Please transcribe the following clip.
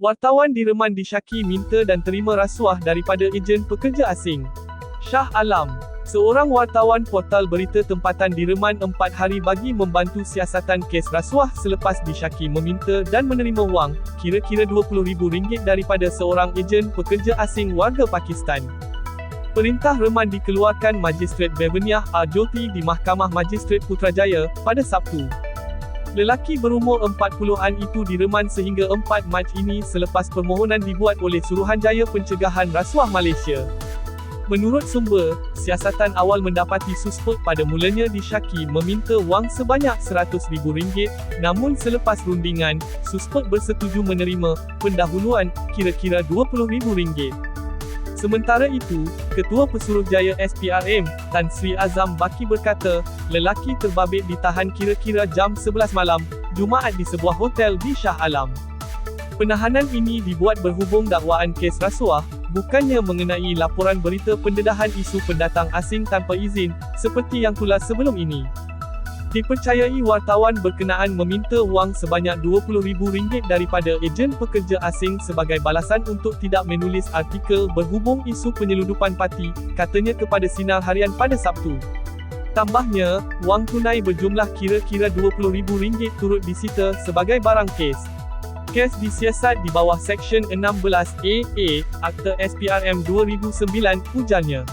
Wartawan direman disyaki minta dan terima rasuah daripada ejen pekerja asing. Shah Alam Seorang wartawan portal berita tempatan direman 4 hari bagi membantu siasatan kes rasuah selepas disyaki meminta dan menerima wang, kira-kira RM20,000 daripada seorang ejen pekerja asing warga Pakistan. Perintah reman dikeluarkan Magistret Beveniah A. Joti di Mahkamah Magistret Putrajaya, pada Sabtu. Lelaki berumur 40-an itu direman sehingga 4 Mac ini selepas permohonan dibuat oleh Suruhanjaya Pencegahan Rasuah Malaysia. Menurut sumber, siasatan awal mendapati suspek pada mulanya disyaki meminta wang sebanyak RM100,000, namun selepas rundingan, suspek bersetuju menerima pendahuluan kira-kira RM20,000. Sementara itu, Ketua Pesuruhjaya SPRM, Tan Sri Azam Baki berkata, lelaki terbabit ditahan kira-kira jam 11 malam, Jumaat di sebuah hotel di Shah Alam. Penahanan ini dibuat berhubung dakwaan kes rasuah, bukannya mengenai laporan berita pendedahan isu pendatang asing tanpa izin, seperti yang tulas sebelum ini. Dipercayai wartawan berkenaan meminta wang sebanyak RM20,000 daripada ejen pekerja asing sebagai balasan untuk tidak menulis artikel berhubung isu penyeludupan parti, katanya kepada Sinar Harian pada Sabtu. Tambahnya, wang tunai berjumlah kira-kira RM20,000 turut disita sebagai barang kes. Kes disiasat di bawah Seksyen 16A A Akta SPRM 2009, ujarnya.